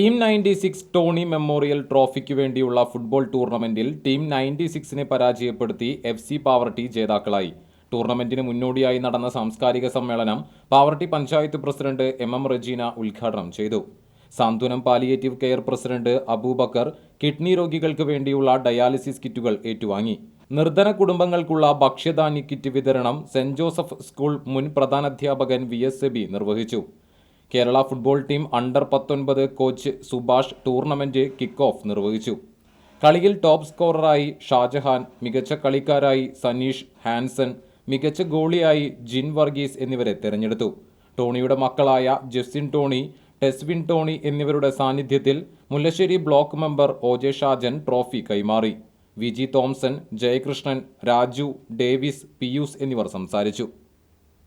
Team ninety six Tony memorial ട്രോഫിക്ക് വേണ്ടിയുള്ള football ടൂർണമെന്റിൽ team ninety സിക്സിനെ പരാജയപ്പെടുത്തി എഫ് സി പാവർട്ടി ജേതാക്കളായി. ടൂർണമെന്റിന് മുന്നോടിയായി നടന്ന സാംസ്കാരിക സമ്മേളനം Pavaratty panchayat president M M Rajeena ഉദ്ഘാടനം ചെയ്തു. സാന്ത്വനം palliative care president Abubakar kidney രോഗികൾക്ക് വേണ്ടിയുള്ള ഡയാലിസിസ് കിറ്റുകൾ ഏറ്റുവാങ്ങി. നിർധന കുടുംബങ്ങൾക്കുള്ള ഭക്ഷ്യധാന്യ കിറ്റ് വിതരണം സെന്റ് ജോസഫ് സ്കൂൾ മുൻ പ്രധാനാധ്യാപകൻ വി എസ് എബി നിർവഹിച്ചു. കേരള ഫുട്ബോൾ ടീം അണ്ടർ പത്തൊൻപത് coach Subhash tournament kick off നിർവഹിച്ചു. കളിയിൽ ടോപ്പ് സ്കോററായി ഷാജഹാൻ മികച്ച കളിക്കാരായി സനീഷ് ഹാൻസൺ മികച്ച ഗോളിയായി ജിൻ വർഗീസ് എന്നിവരെ തെരഞ്ഞെടുത്തു. ടോണിയുടെ മക്കളായ ജെസ്സിൻ ടോണി ടെസ്വിൻ ടോണി എന്നിവരുടെ സാന്നിധ്യത്തിൽ Mullassery block member O J Shajan trophy കൈമാറി. V G Thomson Jayakrishnan Raju Davis Pius എന്നിവർ സംസാരിച്ചു.